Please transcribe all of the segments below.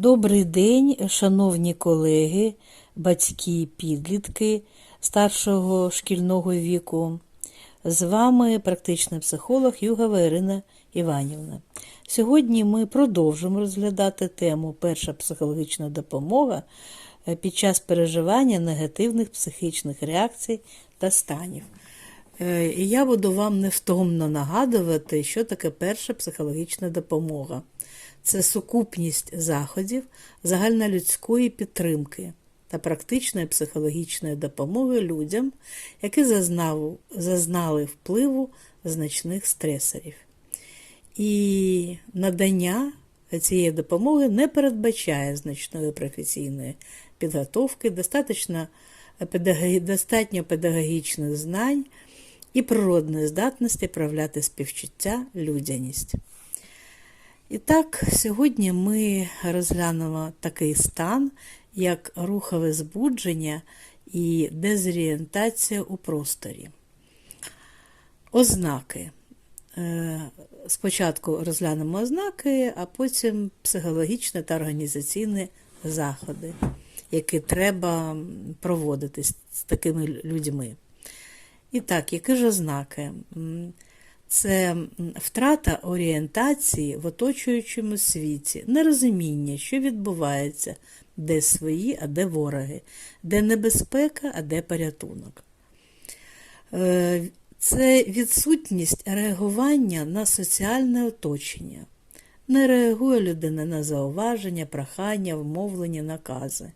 Добрий день, шановні колеги, батьки, підлітки старшого шкільного віку. З вами практичний психолог Югова Ірина Іванівна. Сьогодні ми продовжимо розглядати тему перша психологічна допомога під час переживання негативних психічних реакцій та станів. Е, І я буду вам невтомно нагадувати, що таке перша психологічна допомога. Це сукупність заходів загальнолюдської підтримки та практичної психологічної допомоги людям, які зазнали, зазнали впливу значних стресорів. І надання цієї допомоги не передбачає значної професійної підготовки, достатньо достатньо педагогічних знань і природної здатності проявляти співчуття, людяність. І так, сьогодні ми розглянемо такий стан, як рухове збудження і дезорієнтація у просторі. Ознаки. Е, Спочатку розглянемо ознаки, а потім психологічні та організаційні заходи, які треба проводити з з такими людьми. І так, які ж ознаки? Це втрата орієнтації в оточуючому світі, нерозуміння, що відбувається, де свої, а де вороги, де небезпека, а де порятунок. Е, Це відсутність реагування на соціальне оточення. Не реагує людина на зауваження, прохання, вмовлення, накази.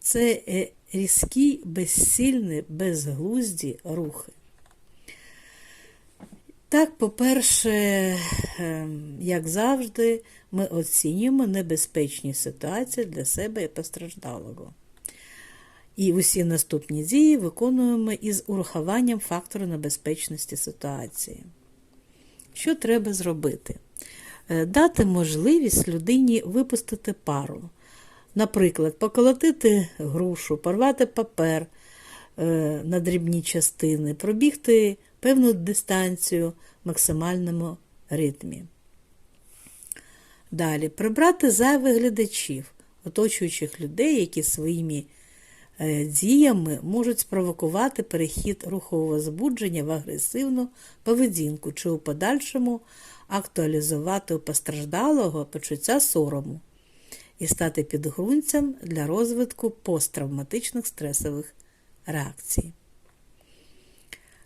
Це е, різкі, безсильні, безглузді рухи. Так, по-перше, ем, як завжди, ми оцінюємо небезпечні ситуації для себе і постраждалого. І усі наступні дії виконуємо із урахуванням фактору небезпечності ситуації. Що треба зробити? Е, Дати можливість людині випустити пару. Наприклад, поколотити грушу, порвати папер на дрібні частини, пробігти певну дистанцію в максимальному ритмі. Далі прибрати зайвих глядачів, оточуючих людей, які своїми е, діями можуть спровокувати перехід рухового збудження в агресивну поведінку чи у подальшому актуалізувати у постраждалого почуття сорому і стати підґрунтям для розвитку посттравматичних стресових реакцій.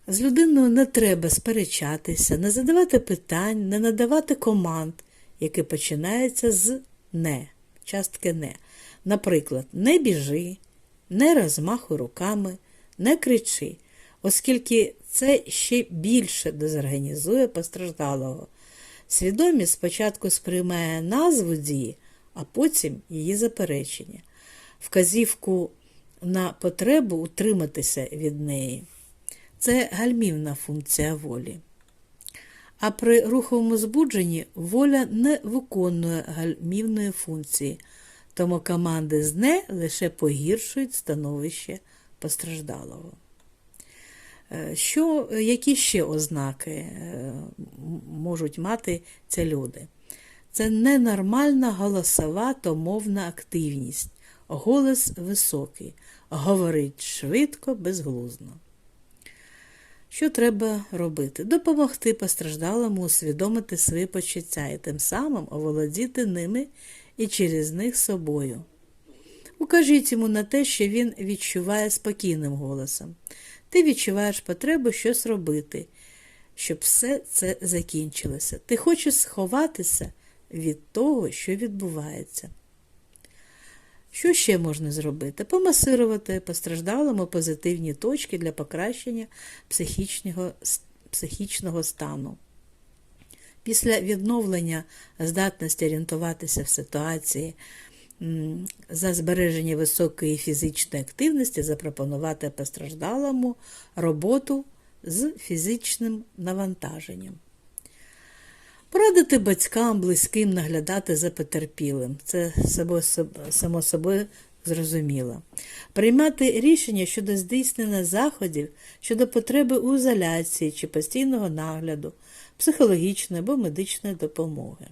З людиною не треба сперечатися, не задавати питань, не надавати команд, які починаються з не, частки не. Наприклад, не біжи, не розмахуй руками, не кричи, оскільки це ще більше дезорганізує постраждалого. Свідомість спочатку сприймає назву дії, а потім її заперечення, вказівку на потребу утриматися від неї. Це гальмівна функція волі. А при руховому збудженні воля не виконує гальмівної функції, тому команди з «не» лише погіршують становище постраждалого. Е, Що, які ще ознаки е, можуть мати ці люди? Це ненормальна голосова та мовна активність, голос високий, говорить швидко, безглузно. Що треба робити? Допомогти постраждалому усвідомити свої почуття і тим самим оволодіти ними і через них собою. Укажіть йому на те, що він відчуває спокійним голосом. Ти відчуваєш потребу щось робити, щоб все це закінчилося. Ти хочеш сховатися від того, що відбувається. Що ще можна зробити? Помасирувати постраждалому позитивні точки для покращення психічного, психічного стану. Після відновлення здатності орієнтуватися в ситуації за збереження високої фізичної активності запропонувати постраждалому роботу з фізичним навантаженням. Порадити батькам, близьким наглядати за потерпілим. Це само, собою зрозуміло. Приймати рішення щодо здійснення заходів щодо потреби у ізоляції чи постійного нагляду, психологічної або медичної допомоги.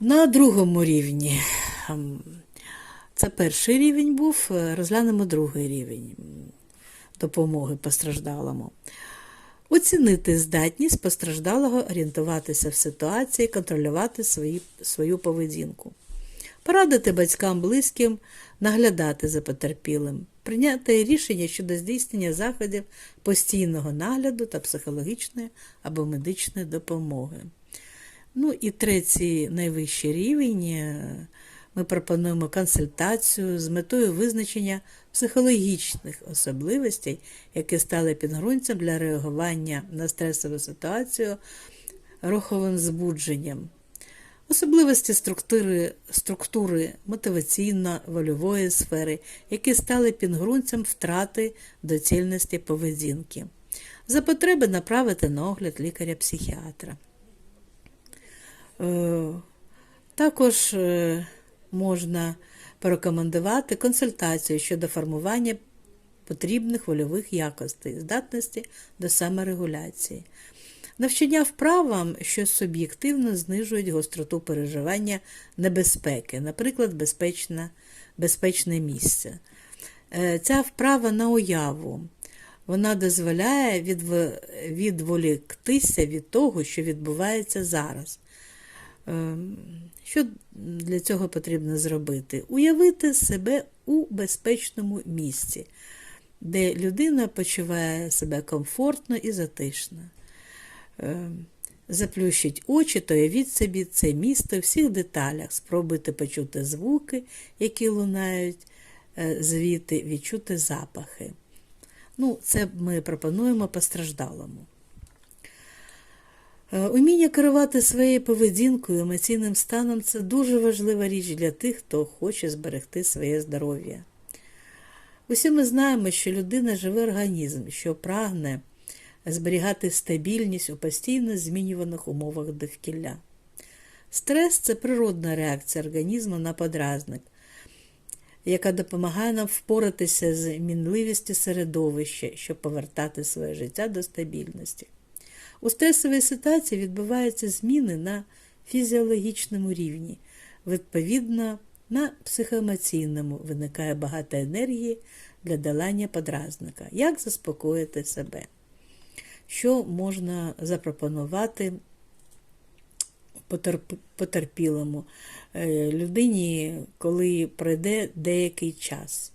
На другому рівні, ем, це перший рівень був, розглянемо другий рівень допомоги постраждалому. Оцінити здатність постраждалого орієнтуватися в ситуації, контролювати свої, свою поведінку. Порадити батькам близьким наглядати за потерпілим, прийняти рішення щодо здійснення заходів постійного нагляду та психологічної або медичної допомоги. Ну і третій найвищий рівень. Ми пропонуємо консультацію з метою визначення психологічних особливостей, які стали підґрунтям для реагування на стресову ситуацію руховим збудженням. Особливості структури, структури мотиваційно-вольової сфери, які стали підґрунтям втрати доцільності поведінки. За потреби направити на огляд лікаря-психіатра. Е, Також е, можна порекомендувати консультацію щодо формування потрібних вольових якостей, здатності до саморегуляції. Навчання вправам, що суб'єктивно знижують гостроту переживання небезпеки, наприклад, безпечне, безпечне місце. Е, Ця вправа на уяву. Вона дозволяє відв- відволіктися від того, що відбувається зараз. Ем, Що для цього потрібно зробити? Уявити себе у безпечному місці, де людина почуває себе комфортно і затишно. Ем, Заплющіть очі та уявіть собі це місто в всіх деталях. Спробуйте почути звуки, які лунають е, звідти, відчути запахи. Ну, це ми пропонуємо постраждалому. Е, Уміння керувати своєю поведінкою, емоційним станом це дуже важлива річ для тих, хто хоче зберегти своє здоров'я. Усі ми знаємо, що людина живий організм, що прагне зберігати стабільність у постійно змінюваних умовах довкілля. Стрес це природна реакція організму на подразник, яка допомагає нам впоратися з мінливістю середовища, щоб повертати своє життя до стабільності. У стресовій ситуації відбуваються зміни на фізіологічному рівні. Відповідно, на психоемоційному виникає багато енергії для долання подразника. Як заспокоїти себе? Що можна запропонувати потерпілому Е, людині, коли пройде деякий час?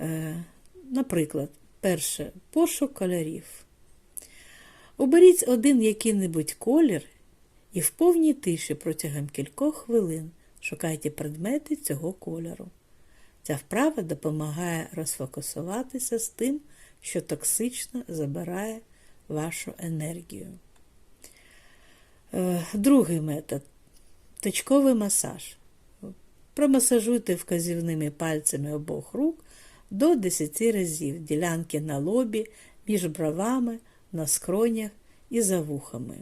Е, Наприклад, перше пошук кольорів. Оберіть один який-небудь колір і в повній тиші протягом кількох хвилин шукайте предмети цього кольору. Ця вправа допомагає розфокусуватися з тим, що токсично забирає вашу енергію. Е, Другий метод точковий масаж. Промасажуйте вказівними пальцями обох рук до 10 разів ділянки на лобі, між бровами, на скронях і за вухами.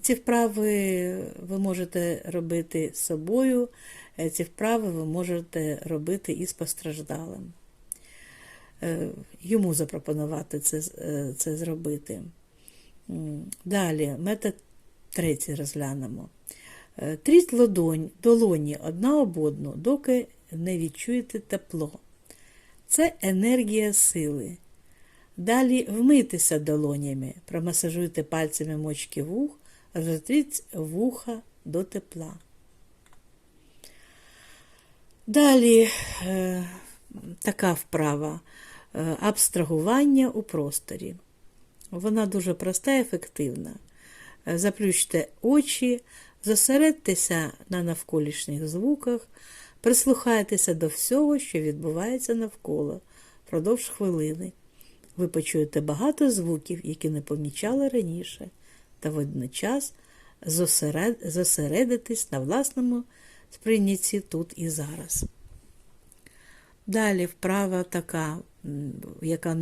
Ці вправи ви можете робити з собою, е, ці вправи ви можете робити і з постраждалим. Е, Йому запропонувати це, е, це зробити. Далі, метод третій розглянемо. Тріть ладонь, долоні одна об одну, доки не відчуєте тепло. Це енергія сили. Далі вмийтеся долонями, промасажуйте пальцями мочки вух, розтріть вуха до тепла. Далі е, така вправа е, абстрагування у просторі. Вона дуже проста і ефективна. Е, Заплющте очі, зосередьтеся на навколишніх звуках, прислухайтеся до всього, що відбувається навколо впродовж хвилини. Ви почуєте багато звуків, які не помічали раніше, та водночас зосеред... зосередитесь на власному сприйнятті тут і зараз. Далі вправа така, яка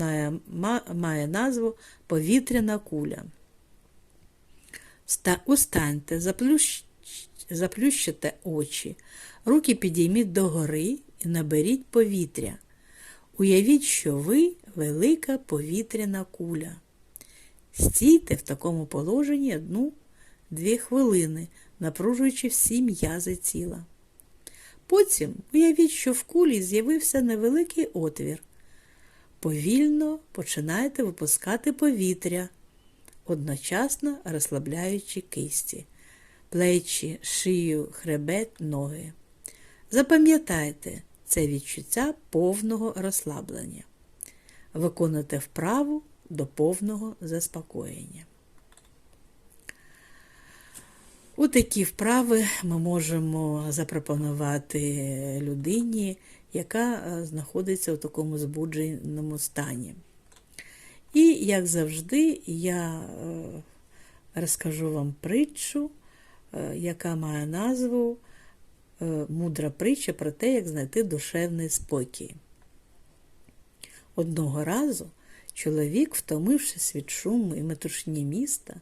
має, назву повітряна куля. Устаньте, заплющ... заплющите очі, руки підійміть догори і наберіть повітря. Уявіть, що ви велика повітряна куля. Стійте в такому положенні одну-дві хвилини, напружуючи всі м'язи тіла. Потім уявіть, що в кулі з'явився невеликий отвір. Повільно починайте випускати повітря, одночасно розслабляючи кисті, плечі, шию, хребет, ноги. Запам'ятайте це відчуття повного розслаблення. Виконуйте вправу до повного заспокоєння. У такі вправи ми можемо запропонувати людині, яка е, знаходиться у такому збудженому стані. І, як завжди, я е, розкажу вам притчу, е, яка має назву Мудра притча про те, як знайти душевний спокій. Одного разу чоловік, втомившись від шуму і метушні міста,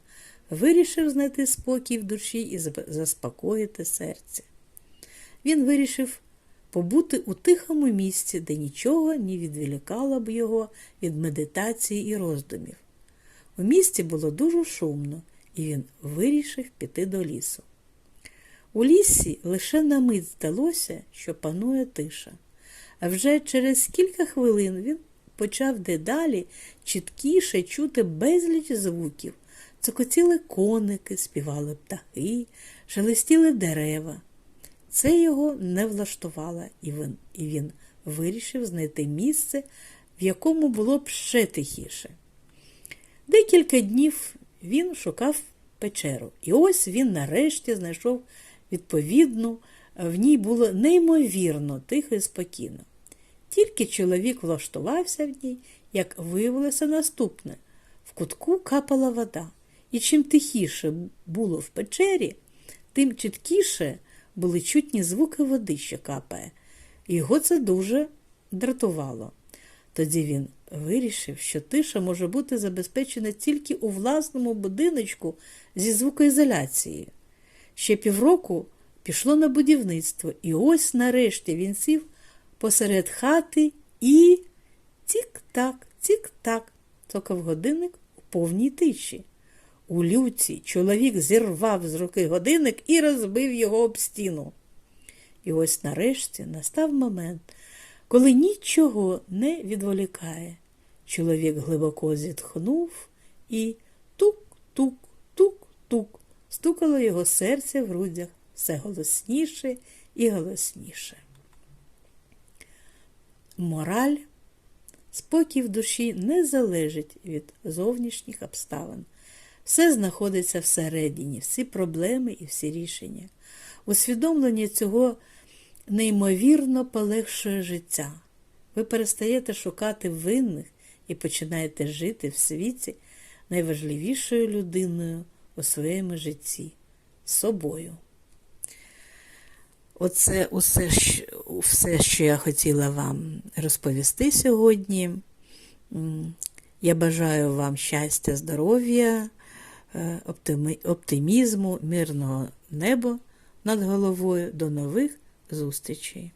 вирішив знайти спокій в душі і заспокоїти серце. Він вирішив побути у тихому місці, де нічого не відволікало б його від медитації і роздумів. У місті було дуже шумно, і він вирішив піти до лісу. У лісі лише на мить здалося, що панує тиша, а вже через кілька хвилин він почав дедалі чіткіше чути безліч звуків. Цокотіли коники, співали птахи, шелестіли дерева. Це його не влаштувало, і він, і він вирішив знайти місце, в якому було б ще тихіше. Декілька днів він шукав печеру, і ось він нарешті знайшов відповідну, в ній було неймовірно тихо і спокійно. Тільки чоловік влаштувався в ній, як виявилося наступне в кутку капала вода. І чим тихіше було в печері, тим чіткіше були чутні звуки води, що капає. Його це дуже дратувало. Тоді він вирішив, що тиша може бути забезпечена тільки у власному будиночку зі звукоізоляцією. Ще півроку пішло на будівництво, і ось нарешті він сів посеред хати і тік-так, тік-так, цокав годинник у повній тиші. У люці чоловік зірвав з руки годинник і розбив його об стіну. І ось нарешті настав момент, коли нічого не відволікає. Чоловік глибоко зітхнув і тук-тук-тук-тук стукало його серце в грудях все голосніше і голосніше. Мораль, спокій в душі не залежить від зовнішніх обставин. Все знаходиться всередині, всі проблеми і всі рішення. Усвідомлення цього неймовірно полегшує життя. Ви перестаєте шукати винних і починаєте жити в світі найважливішою людиною у своєму житті собою. Оце усе, все, що я хотіла вам розповісти сьогодні. Я бажаю вам щастя, здоров'я, е, оптимізму, мирного неба над головою. До нових зустрічей!